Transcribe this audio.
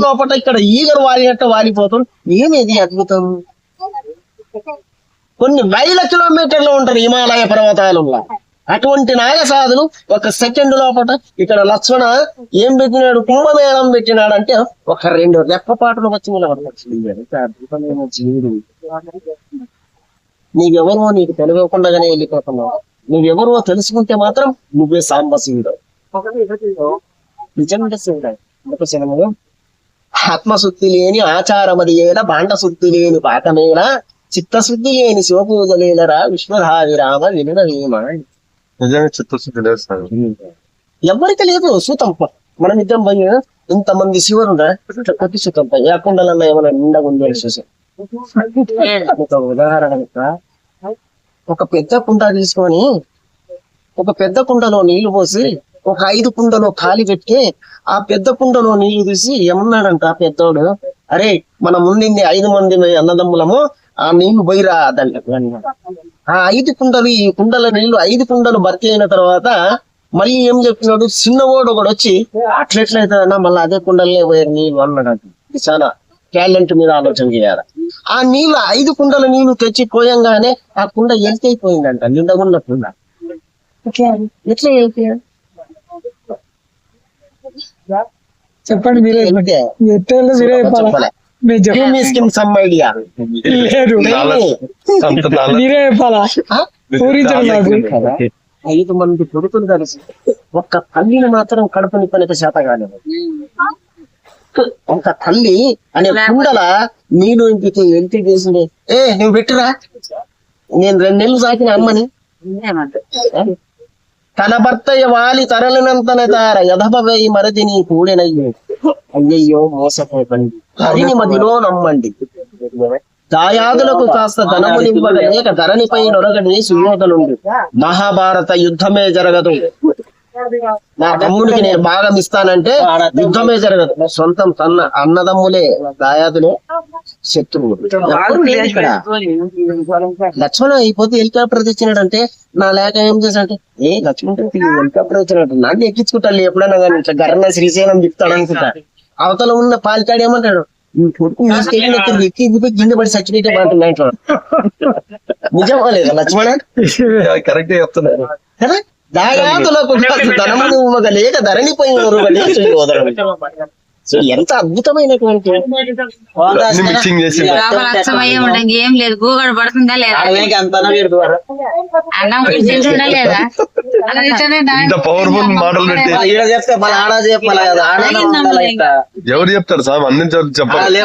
లోపల ఇక్కడ ఈగలు వాలినట్టు వాలిపోతుంది. ఏమిది అద్భుతం? కొన్ని వేల కిలోమీటర్లు ఉంటారు హిమాలయ పర్వతాలలో. అటువంటి నాగసాధులు ఒక సెకండ్ లోపల ఇక్కడ లక్ష్మణ ఏం పెట్టినాడు? కుంభమేళం పెట్టినాడు అంటే ఒక రెండు రెప్పపాటలు వచ్చి అద్భుతమైన జీవుడు. నీవెవరో నీకు తెలియకుండానే వెళ్ళిపోతున్నావు. నువ్వెవరో తెలుసుకుంటే మాత్రం నువ్వే సాంబశివుడు. నిజంగా శివుడు ఒక శివము ఆత్మశుద్ధి లేని ఆచారమది ఏల బాండ శుద్ధి లేని పాఠమేల చిత్తశుద్ధి లేని శివపూజ లేలరా విశ్వధావి రామ నిజంగా చిత్తశుద్ధి లేదు సార్. ఎవరికి లేదు సూతం మనం ఇద్దరం పోయి ఇంతమంది శివురుగా కొద్ది సూతం పోయి. ఆ కుండలల్లో ఏమైనా నిండా ఉంది చూసి. ఒక ఉదాహరణ ఒక పెద్ద కుండ తీసుకొని ఒక పెద్ద కుండలో నీళ్ళు పోసి ఒక ఐదు కుండలో ఖాళీ పెట్టి ఆ పెద్ద కుండలో నీళ్ళు తీసి ఏమన్నాడంట ఆ పెద్దోడు? అరే మన ముందుంది ఐదు మంది అన్నదమ్ములము ఆ నీళ్ళు పోయిరా ఆ ఐదు కుండలు ఈ కుండల నీళ్ళు ఐదు కుండలు భర్తీ అయిన తర్వాత మళ్ళీ ఏం చెప్పినాడు? చిన్నవాడు ఒకడు వచ్చి అట్లెట్లయితుందన్నా మళ్ళీ అదే కుండలనే పోయారు నీళ్ళు అన్నాడు చాలా టాలెంట్ మీద ఆలోచన చేయాలి. ఆ నీళ్ళు ఐదు కుండల నీళ్ళు తెచ్చి పోయంగానే ఆ కుండ ఎల్తైపోయిందంట నిండగున్న కుండ. ఎట్లా ఎట్లా చెప్పండి మీరే? ఎట్టేళ్ళు మీరే చెప్పాలా. మీరు చెప్పండి. లేదు. మీరే చెప్పాలా? ఆ? పూరించండి నాకు. ఐదు మంది కొడుకులు కలిసి ఒక్క తల్లిని మాత్రం కడుపు నిప్పనిక చేత కాలేదు. ఒక తల్లి అనే కుండల నీళ్ళు ఇంటికి ఎంటి చేసింది. ఏ నువ్వు పెట్టురా? నేను రెండు నెలలు సాకిన అమ్మని. తన భర్త వాలి తరలినంతన తార యధప వేయి మరది నీ అయ్యయ్యో మోసపోకండి హరిని మదిలో నమ్మండి దాయాదులకు కాస్త ధనము నింపగలేక ధరణిపై నొరగని సుయోధనుండు మహాభారత యుద్ధమే జరగదు నా తమ్ముడికి నేను భాగం ఇస్తానంటే యుద్ధమే జరగదు. సొంతం తన్న అన్నదమ్ములే దాయాదులే శత్రువులు. లక్ష్మణ అయిపోతే హెలికాప్టర్ తెచ్చినాడంటే నా లేక ఏం చేశాడంటే ఏ లక్ష్మణ్ హెలికాప్టర్ తెచ్చినట్టు నన్ను ఎక్కించుకుంటాను ఎప్పుడైనా కానీ ఇట్లా శ్రీశైలం తిప్పుతాడు అనుకుంటా. అవతల ఉన్న పాలికాడు ఏమంటాడు ఈ కొడుకు తీసుకెళ్ళినట్టు ఎక్కి దిగిపోయి గిన్నె పడి చచ్చిపోయితే బాగుంటుంది నిజమా లేదా లక్ష్మణ? కరెక్ట్ చెప్తున్నారు. కదా దాయాదులకు కాస్త ధనమును ఇవ్వగలేక ధరణి పై సో ఎంత అద్భుతమైనటువంటి ఏం లేదు. గూగడ పడుతుందా లేదా. ఎవరు చెప్తారు సార్ అన్ని చెప్పాలి